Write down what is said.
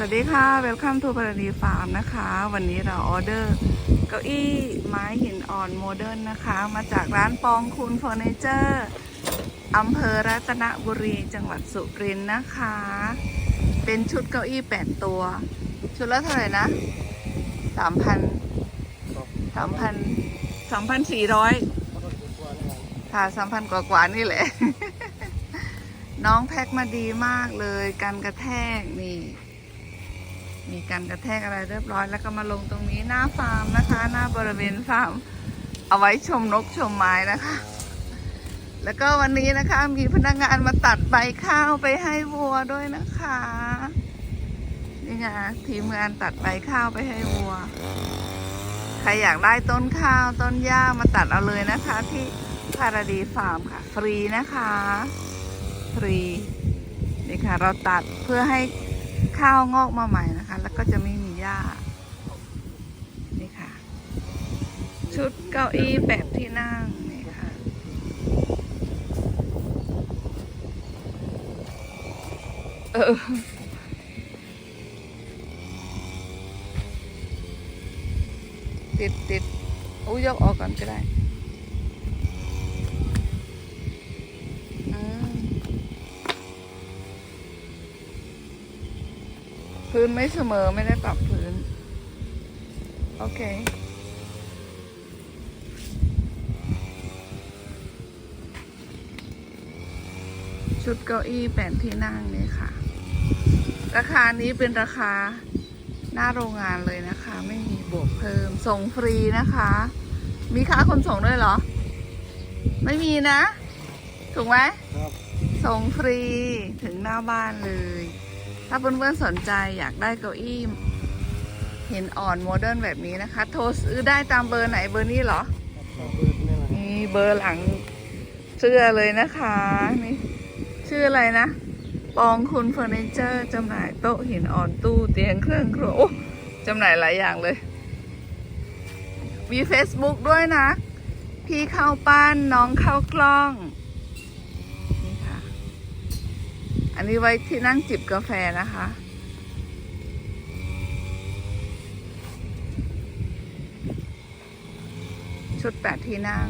สวัสดีค่ะ Welcome to พารดีฟาร์มนะคะ วันนี้เราออเดอร์เก้าอี้ไม้หินอ่อนโมเดิร์นนะคะ มาจากร้านปองคุณเฟอร์นิเจอร์อำเภอรัตนบุรีจังหวัดสุรินทร์นะคะ เป็นชุดเก้าอี้แปดตัว ชุดละเท่าไหร่นะสามพันสามพันสามพันสี่ร้อยค่ะสามพันกว่านี่แหละ น้องแพ็คมาดีมากเลย กันกระแทกนี่ มีการกระแทกอะไรเรียบร้อย แล้วก็มาลงตรงนี้หน้าฟาร์มนะคะ หน้าบริเวณฟาร์มเอาไว้ชมนกชมไม้นะคะ แล้วก็วันนี้นะคะมีพนักงานมาตัดใบข้าวไปให้วัวด้วยนะคะนี่ไงทีมงานตัดใบข้าวไปให้วัว ใครอยากได้ต้นข้าวต้นหญ้ามาตัดเอาเลยนะคะ ที่พาราดีฟาร์มค่ะ ฟรีนะคะ ฟรีนี่ค่ะ เราตัดเพื่อให้ ข้าวงอกมาใหม่นะคะ แล้วก็จะไม่มีหญ้า นี่ค่ะ ชุดเก้าอี้แบบที่นั่งนี่ค่ะเออติดติดอู้ยกออกก่อนก็ได้ พื้นไม่เสมอไม่ได้ปรับพื้น โอเค ชุดเก้าอี้แปดที่นั่งนี่ค่ะ ราคานี้เป็นราคาหน้าโรงงานเลยนะคะ ไม่มีบวกเพิ่ม ส่งฟรีนะคะ มีค่าขนส่งด้วยเหรอ ไม่มีนะ ถูกไหมครับส่งฟรีถึงหน้าบ้านเลย ถ้าเพื่อนๆสนใจอยากได้เก้าอี้ห็นอ่อนโมเดิร์นแบบนี้นะคะ โทรซื้อได้ตามเบอร์ไหนเบอร์นี้เหรอนี่เบอร์หลังเสื้อเลยนะคะนี่ชื่ออะไรนะ ปองคุณเฟอร์นิเจอร์จำหน่ายโต๊ะหินอ่อนตู้เตียงเครื่องครัวจำหน่ายหลายอย่างเลย มี Facebook ด้วยนะ พี่เข้าปั้นน้องเข้ากล้อง นี่ค่ะ อัน นี้ไว้ที่นั่งจิบกาแฟนะคะ ชุดแปดที่นั่ง